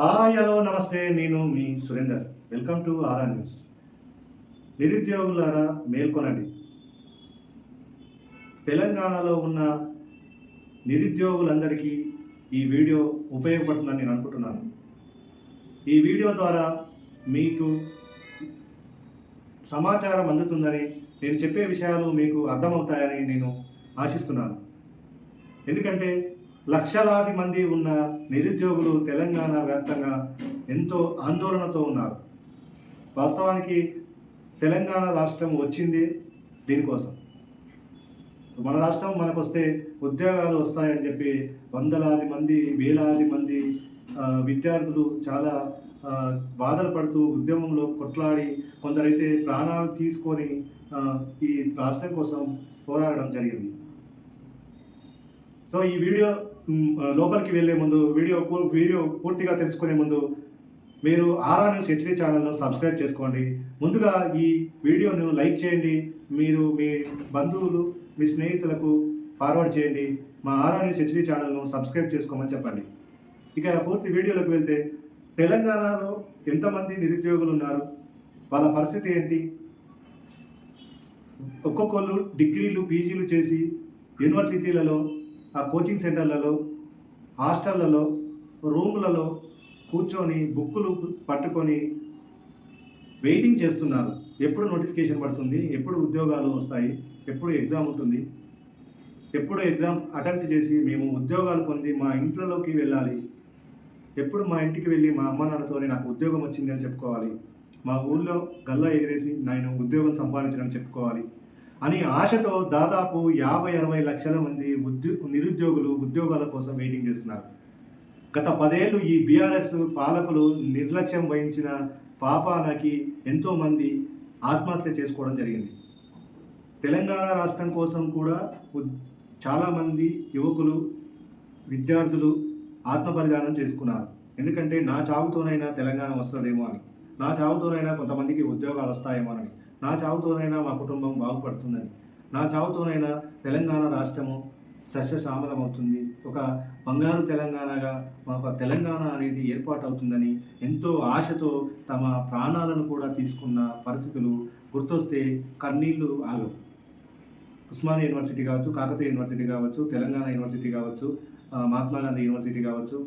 Hi hello నమస్తే నేను మీ Surender. Welcome to Aara news నిరుద్యోగులారా మేల్కొనండి. తెలంగాణలో ఉన్న నిరుద్యోగులందరికీ ఈ వీడియో ఉపయోగపడుతుందని నేను అనుకుంటున్నాను. ఈ వీడియో ద్వారా మీకు సమాచారం అందుతుందని నేను చెప్పే విషయాలు మీకు అర్థమవుతాయని నేను ఆశిస్తున్నాను. ఎందుకంటే లక్షలాది మంది ఉన్న నిరుద్యోగులు తెలంగాణ వ్యాప్తంగా ఎంతో ఆందోళనతో ఉన్నారు. వాస్తవానికి తెలంగాణ రాష్ట్రం వచ్చింది దీనికోసం. మన రాష్ట్రం మనకు వస్తే ఉద్యోగాలు వస్తాయని చెప్పి వందలాది మంది వేలాది మంది విద్యార్థులు చాలా బాధలు పడుతూ ఉద్యమంలో కొట్లాడి కొందరైతే ప్రాణాలు తీసుకొని ఈ రాష్ట్రం కోసం పోరాడడం జరిగింది. సో ఈ వీడియో లోపలికి వెళ్ళే ముందు వీడియో వీడియో పూర్తిగా తెలుసుకునే ముందు మీరు ఆరా న్యూస్ హెచ్డి ఛానల్ను సబ్స్క్రైబ్ చేసుకోండి. ముందుగా ఈ వీడియోను లైక్ చేయండి. మీరు మీ బంధువులు మీ స్నేహితులకు ఫార్వర్డ్ చేయండి. మా ఆరా న్యూస్ హెచ్డి ఛానల్ను సబ్స్క్రైబ్ చేసుకోమని చెప్పండి. ఇక పూర్తి వీడియోలోకి వెళ్తే తెలంగాణలో ఎంతమంది నిరుద్యోగులు ఉన్నారు? వాళ్ళ పరిస్థితి ఏంటి? ఒక్కొక్కళ్ళు డిగ్రీలు పీజీలు చేసి యూనివర్సిటీలలో ఆ కోచింగ్ సెంటర్లలో హాస్టళ్ళలో రూములలో కూర్చొని బుక్కులు పట్టుకొని వెయిటింగ్ చేస్తున్నారు. ఎప్పుడు నోటిఫికేషన్ పడుతుంది ఎప్పుడు ఉద్యోగాలు వస్తాయి ఎప్పుడు ఎగ్జామ్ ఉంటుంది. ఎప్పుడు ఎగ్జామ్ అటెంప్ట్ చేసి మేము ఉద్యోగాలు పొంది మా ఇంట్లోకి వెళ్ళాలి. ఎప్పుడు మా ఇంటికి వెళ్ళి మా అమ్మ నాన్నతోనే నాకు ఉద్యోగం వచ్చింది అని చెప్పుకోవాలి. మా ఊళ్ళో గల్లా ఎగిరేసి నేను ఉద్యోగం సంపాదించడం చెప్పుకోవాలి. అని ఆశతో దాదాపు యాభై అరవై లక్షల మంది ఉద్యో నిరుద్యోగులు ఉద్యోగాల కోసం వెయిటింగ్ చేస్తున్నారు. గత పదేళ్ళు ఈ బీఆర్ఎస్ పాలకులు నిర్లక్ష్యం వహించిన పాపానకి ఎంతోమంది ఆత్మహత్య చేసుకోవడం జరిగింది. తెలంగాణ రాష్ట్రం కోసం కూడా ఉద్- చాలామంది యువకులు విద్యార్థులు ఆత్మబలిదానం చేసుకున్నారు. ఎందుకంటే నా చావుతోనైనా తెలంగాణ వస్తుందేమో అని. నా చావుతోనైనా కొంతమందికి ఉద్యోగాలు వస్తాయేమో అని. నా చావుతోనైనా మా కుటుంబం బాగుపడుతుందని. నా చావుతోనైనా తెలంగాణ రాష్ట్రము సస్యశ్యామలం అవుతుంది ఒక బంగారు తెలంగాణగా మాకు తెలంగాణ అనేది ఏర్పాటు అవుతుందని ఎంతో ఆశతో తమ ప్రాణాలను కూడా తీసుకున్న పరిస్థితులు గుర్తొస్తే కన్నీళ్ళు ఆగవు. ఉస్మానియా యూనివర్సిటీ కావచ్చు కాకతీయ యూనివర్సిటీ కావచ్చు తెలంగాణ యూనివర్సిటీ కావచ్చు మహాత్మా గాంధీ యూనివర్సిటీ కావచ్చు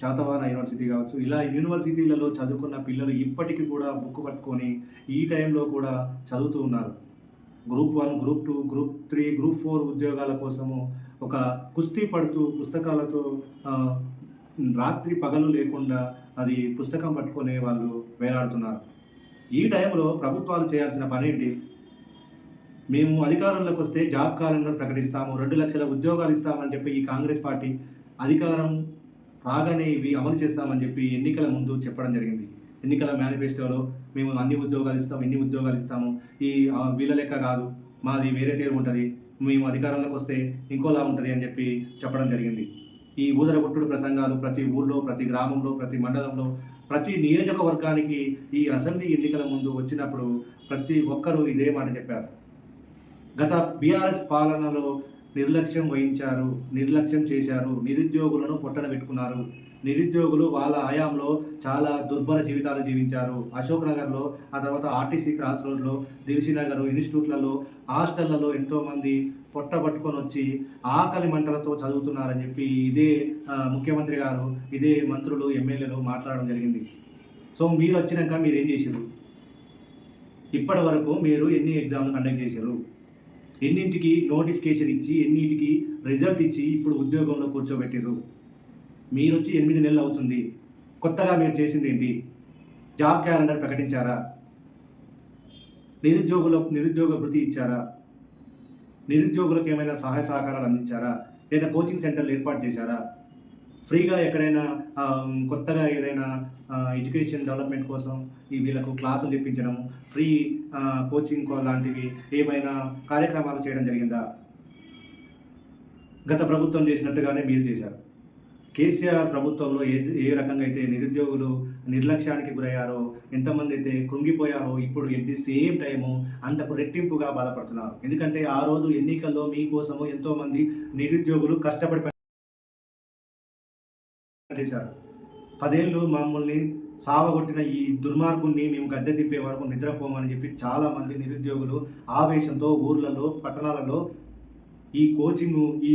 శాతవాన యూనివర్సిటీ కావచ్చు. ఇలా యూనివర్సిటీలలో చదువుకున్న పిల్లలు ఇప్పటికీ కూడా బుక్ పట్టుకొని ఈ టైంలో కూడా చదువుతూ ఉన్నారు. Group one group two group three group four ఉద్యోగాల కోసము ఒక కుస్తీ పడుతూ పుస్తకాలతో రాత్రి పగలు లేకుండా అది పుస్తకం పట్టుకునే వాళ్ళు వేలాడుతున్నారు. ఈ టైంలో ప్రభుత్వాలు చేయాల్సిన పని ఏంటి? మేము అధికారంలోకి వస్తే జాబ్ క్యాలెండర్ ప్రకటిస్తాము రెండు లక్షల ఉద్యోగాలు ఇస్తామని చెప్పి ఈ కాంగ్రెస్ పార్టీ అధికారం రాగానే ఇవి అమలు చేస్తామని చెప్పి ఎన్నికల ముందు చెప్పడం జరిగింది. ఎన్నికల మేనిఫెస్టోలో మేము అన్ని ఉద్యోగాలు ఇస్తాం ఎన్ని ఉద్యోగాలు ఇస్తాము. ఈ వీళ్ళ లెక్క కాదు. మాది వేరే తీరు ఉంటుంది. మేము అధికారంలోకి వస్తే ఇంకోలా ఉంటుంది అని చెప్పి చెప్పడం జరిగింది. ఈ ఊదర కొట్టుడు ప్రసంగాలు ప్రతి ఊర్లో ప్రతి గ్రామంలో ప్రతి మండలంలో ప్రతి నియోజకవర్గానికి ఈ అసెంబ్లీ ఎన్నికల ముందు వచ్చినప్పుడు ప్రతి ఒక్కరూ ఇదే మాట చెప్పారు. గత బీఆర్ఎస్ పాలనలో నిర్లక్ష్యం వహించారు నిర్లక్ష్యం చేశారు నిరుద్యోగులను పొట్టన పెట్టుకున్నారు. నిరుద్యోగులు వాళ్ళ హయాంలో చాలా దుర్భర జీవితాలు జీవించారు. అశోక్ నగర్లో ఆ తర్వాత ఆర్టీసీ క్రాస్ రోడ్లో దిల్షినగర్ ఇన్స్టిట్యూట్లలో హాస్టళ్ళలో ఎంతోమంది పొట్ట పట్టుకొని వచ్చి ఆకలి మంటలతో చదువుతున్నారని చెప్పి ఇదే ముఖ్యమంత్రి గారు ఇదే మంత్రులు ఎమ్మెల్యేలు మాట్లాడడం జరిగింది. సో మీరు వచ్చినాక మీరు ఏం చేశారు ఇప్పటి వరకు మీరు ఎన్ని ఎగ్జామ్లు కండక్ట్ చేశారు ఎన్నింటికి నోటిఫికేషన్ ఇచ్చి ఎన్నింటికి రిజల్ట్ ఇచ్చి ఇప్పుడు ఉద్యోగంలో కూర్చోబెట్టారు మీరు వచ్చి ఎనిమిది నెలలు అవుతుంది. కొత్తగా మీరు చేసింది ఏంటి జాబ్ క్యాలెండర్ ప్రకటించారా? నిరుద్యోగుల నిరుద్యోగ వృత్తి ఇచ్చారా? నిరుద్యోగులకు ఏమైనా సహాయ సహకారాలు అందించారా? లేదా కోచింగ్ సెంటర్లు ఏర్పాటు చేశారా? ఫ్రీగా ఎక్కడైనా కొత్తగా ఏదైనా ఎడ్యుకేషన్ డెవలప్మెంట్ కోసం ఈ వీళ్ళకు క్లాసులు చెప్పించడం ఫ్రీ కోచింగ్ లాంటివి ఏమైనా కార్యక్రమాలు చేయడం జరిగిందా? గత ప్రభుత్వం చేసినట్టుగానే మీరు చేశారు. కేసీఆర్ ప్రభుత్వంలో ఏ ఏ రకంగా అయితే నిరుద్యోగులు నిర్లక్ష్యానికి గురయ్యారో ఎంతమంది అయితే కృంగిపోయారో ఇప్పుడు ఎట్ ది సేమ్ టైము అంతకు రెట్టింపుగా బాధపడుతున్నారు. ఎందుకంటే ఆ రోజు ఎన్నికల్లో మీకోసము ఎంతోమంది నిరుద్యోగులు కష్టపడి చేశారు. పదేళ్ళు మమ్మల్ని సావగొట్టిన ఈ దుర్మార్గుణ్ణి మేము గద్దె తిప్పే వరకు నిద్రపోమని చెప్పి చాలా మంది నిరుద్యోగులు ఆవేశంతో ఊర్లలో పట్టణాలలో ఈ కోచింగ్ ఈ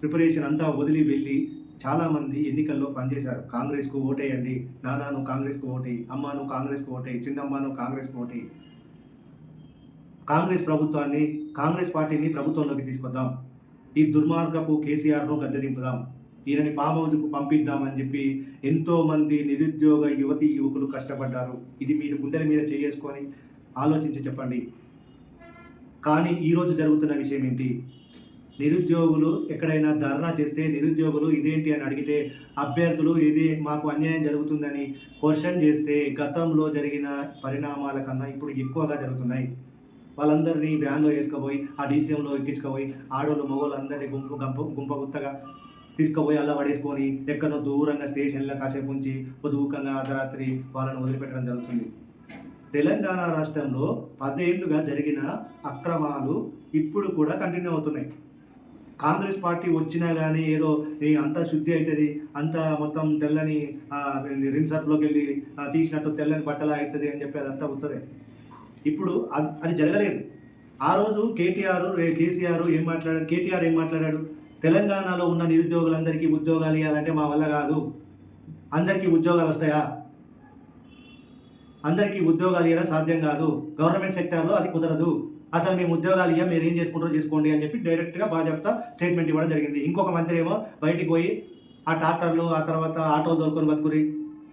ప్రిపరేషన్ అంతా వదిలి వెళ్ళి చాలామంది ఎన్నికల్లో పనిచేశారు. కాంగ్రెస్కు ఓటేయండి నాన్న నువ్వు కాంగ్రెస్కు ఓటేయి అమ్మ నువ్వు కాంగ్రెస్కు ఓటేయి చిన్నమ్మ నువ్వు కాంగ్రెస్కు ఓటేయి. కాంగ్రెస్ ప్రభుత్వాన్ని కాంగ్రెస్ పార్టీని ప్రభుత్వంలోకి తీసుకొద్దాం. ఈ దుర్మార్గపు కేసీఆర్ను గద్దె దింపుదాం. ఈయనని ఫామ్ హౌస్కు పంపిద్దామని చెప్పి ఎంతోమంది నిరుద్యోగ యువతి యువకులు కష్టపడ్డారు. ఇది మీరు గుండెల మీద చేసుకొని ఆలోచించి చెప్పండి. కానీ ఈరోజు జరుగుతున్న విషయం ఏంటి? నిరుద్యోగులు ఎక్కడైనా ధర్నా చేస్తే నిరుద్యోగులు ఇదేంటి అని అడిగితే అభ్యర్థులు ఇది మాకు అన్యాయం జరుగుతుందని క్వశ్చన్ చేస్తే గతంలో జరిగిన పరిణామాల కన్నా ఇప్పుడు ఎక్కువగా జరుగుతున్నాయి. వాళ్ళందరినీ వ్యాన్లో వేసుకుపోయి ఆ డీసీఎంలో ఎక్కించుకుపోయి ఆడోళ్ళు మగవాళ్ళు అందరినీ గుంపు గంప గుంప గుత్తగా తీసుకుపోయి అలా పడేసుకొని ఎక్కడో దూరంగా స్టేషన్లో కాసేపు ఉంచి పొదుపుకంగా అర్ధరాత్రి వాళ్ళని వదిలిపెట్టడం జరుగుతుంది. తెలంగాణ రాష్ట్రంలో పదేళ్ళుగా జరిగిన అక్రమాలు ఇప్పుడు కూడా కంటిన్యూ అవుతున్నాయి. కాంగ్రెస్ పార్టీ వచ్చినా కానీ ఏదో అంతా శుద్ధి అవుతుంది అంతా మొత్తం తెల్లని ఆ, వెళ్ళి తీసినట్టు తెల్లని బట్టలా అవుతుంది అని చెప్పి అదంతా వస్తుంది ఇప్పుడు అది అది జరగలేదు. ఆ రోజు కేటీఆర్ కేసీఆర్ ఏం మాట్లాడాడు? కేటీఆర్ ఏం మాట్లాడాడు? తెలంగాణలో ఉన్న నిరుద్యోగులందరికీ ఉద్యోగాలు ఇవ్వాలంటే మా వల్ల కాదు. అందరికీ ఉద్యోగాలు వస్తాయా? అందరికీ ఉద్యోగాలు ఇవ్వడం సాధ్యం కాదు. గవర్నమెంట్ సెక్టార్లో అది కుదరదు. అసలు మేము ఉద్యోగాలు ఇవ్వ మీరు ఏం చేసుకుంటారో చేసుకోండి అని చెప్పి డైరెక్ట్గా బాధ్యత స్టేట్మెంట్ ఇవ్వడం జరిగింది. ఇంకొక మంత్రి ఏమో బయటికి పోయి ఆ ట్రాక్టర్లు ఆ తర్వాత ఆటోలు దొరుకుని బతుకురి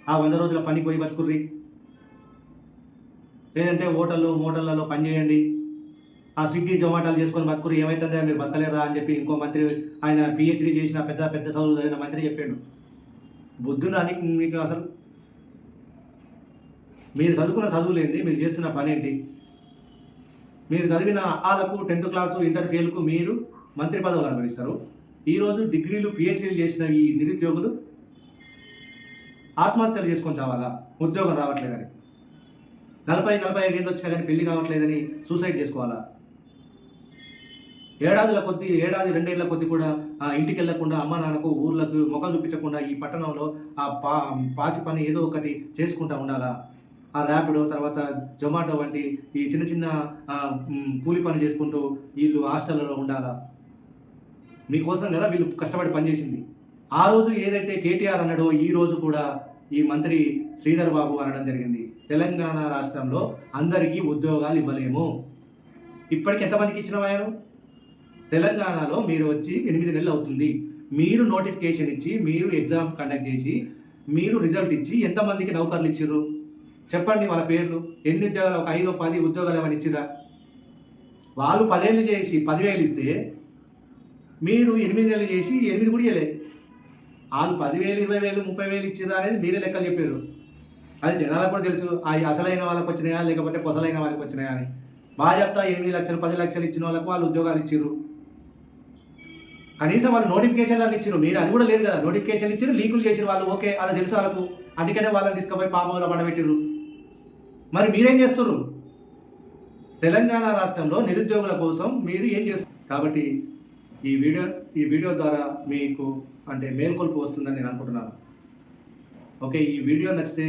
ఆ వంద రోజుల పనికి పోయి బతుకుర్రి. లేదంటే హోటళ్ళు మోటళ్ళలో పనిచేయండి ఆ స్విగ్గీ జొమాటోలు చేసుకొని బతుకురు ఏమవుతుందో మీరు బతకలేరా అని చెప్పి ఇంకో మంత్రి ఆయన పిహెచ్డీ చేసిన పెద్ద పెద్ద చదువులు చదివిన మంత్రి చెప్పాడు. బుద్ధునాని మీకు అసలు? మీరు చదువుకున్న చదువు మీరు చేస్తున్న పని ఏంటి మీరు చదివిన వాళ్ళకు టెన్త్ క్లాసు ఇంటర్ ఫెయిల్కు మీరు మంత్రి పదవులు అనుభవిస్తారు. ఈరోజు డిగ్రీలు పిహెచ్డీలు చేసిన ఈ నిరుద్యోగులు ఆత్మహత్యలు చేసుకొని చావాలా? ఉద్యోగం రావట్లేదని. నలభై నలభై ఐదు ఏళ్ళు వచ్చినా కానీ పెళ్ళి కావట్లేదని సూసైడ్ చేసుకోవాలా? ఏడాదుల కొద్ది ఏడాది రెండేళ్ళ కొద్ది కూడా ఆ ఇంటికి వెళ్ళకుండా అమ్మ నాన్నకు ఊర్లకు ముఖం చూపించకుండా ఈ పట్టణంలో ఆ పా పాచి పని ఏదో ఒకటి చేసుకుంటా ఉండాలా? ఆ ర్యాపిడో తర్వాత జొమాటో వంటి ఈ చిన్న చిన్న కూలి పని చేసుకుంటూ వీళ్ళు హాస్టల్లో ఉండాలా? మీకోసం కదా వీళ్ళు కష్టపడి పనిచేసింది ఆ రోజు ఏదైతే కేటీఆర్ అన్నాడో ఈ రోజు కూడా ఈ మంత్రి శ్రీధర్ బాబు అనడం జరిగింది. తెలంగాణ రాష్ట్రంలో అందరికీ ఉద్యోగాలు ఇవ్వలేము. ఇప్పటికి ఎంతమందికి ఇచ్చిన వారు? తెలంగాణలో మీరు వచ్చి ఎనిమిది నెలలు అవుతుంది. మీరు నోటిఫికేషన్ ఇచ్చి మీరు ఎగ్జామ్ కండక్ట్ చేసి మీరు రిజల్ట్ ఇచ్చి ఎంతమందికి నౌకర్లు ఇచ్చారు చెప్పండి వాళ్ళ పేర్లు. ఎన్ని ఉద్యోగాలు ఒక ఐదో పది ఉద్యోగాలు ఏమైనా ఇచ్చిరా వాళ్ళు పదేళ్ళు చేసి పదివేలు ఇస్తే మీరు ఎనిమిది నెలలు చేసి ఎనిమిది కూడా ఇవ్వలే వాళ్ళు పదివేలు ఇరవై వేలు ముప్పై వేలు ఇచ్చిరా అనేది మీరే లెక్కలు చెప్పారు అది జనాలకు కూడా తెలుసు. అవి అసలైన వాళ్ళకి వచ్చినాయా లేకపోతే కొసలైన వాళ్ళకి వచ్చినాయా అని. బాగా చెప్తా ఎనిమిది లక్షలు పది లక్షలు ఇచ్చిన వాళ్ళకు వాళ్ళు ఉద్యోగాలు ఇచ్చారు కనీసం వాళ్ళు నోటిఫికేషన్లు అని ఇచ్చారు మీరు అది కూడా లేదు కదా. నోటిఫికేషన్ ఇచ్చారు లీకులు చేసిన వాళ్ళు. ఓకే అది తెలుసు వాళ్ళకు. అందుకనే వాళ్ళని తీసుకుపోయి పాపంలో పడబెట్టిర్రు. మరి మీరేం చేస్తున్నారు తెలంగాణ రాష్ట్రంలో నిరుద్యోగుల కోసం మీరు ఏం చేస్తారు కాబట్టి ఈ వీడియో ఈ వీడియో ద్వారా మీకు అంటే మేల్కొల్పు వస్తుందని నేను అనుకుంటున్నాను. ఓకే ఈ వీడియో నచ్చితే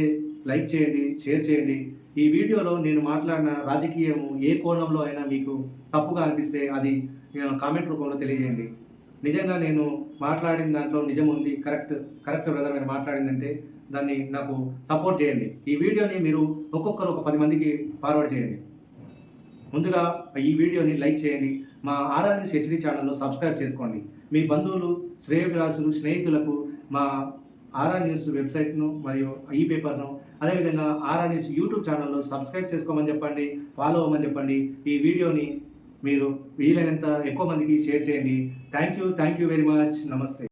లైక్ చేయండి షేర్ చేయండి. ఈ వీడియోలో నేను మాట్లాడిన రాజకీయము ఏ కోణంలో అయినా మీకు తప్పుగా అనిపిస్తే అది నేను కామెంట్ రూపంలో తెలియజేయండి. నిజంగా నేను మాట్లాడిన దాంట్లో నిజం ఉంది కరెక్ట్ కరెక్ట్ బ్రదర్ మీరు మాట్లాడిందంటే దాన్ని నాకు సపోర్ట్ చేయండి. ఈ వీడియోని మీరు ఒక్కొక్కరు ఒక పది మందికి ఫార్వర్డ్ చేయండి. ముందుగా ఈ వీడియోని లైక్ చేయండి. మా ఆర్ఆర్ న్యూస్ హెచ్డి ఛానల్లో సబ్స్క్రైబ్ చేసుకోండి. మీ బంధువులు శ్రేయభిలాసులు స్నేహితులకు మా ఆర్ఆర్ న్యూస్ వెబ్సైట్ను మరియు ఈ పేపర్ను అదేవిధంగా ఆర్ఆర్ న్యూస్ యూట్యూబ్ ఛానల్లో సబ్స్క్రైబ్ చేసుకోమని చెప్పండి ఫాలో అవ్వమని చెప్పండి. ఈ వీడియోని మీరు వీలైనంత ఎక్కువ మందికి షేర్ చేయండి. Thank you thank you very much నమస్తే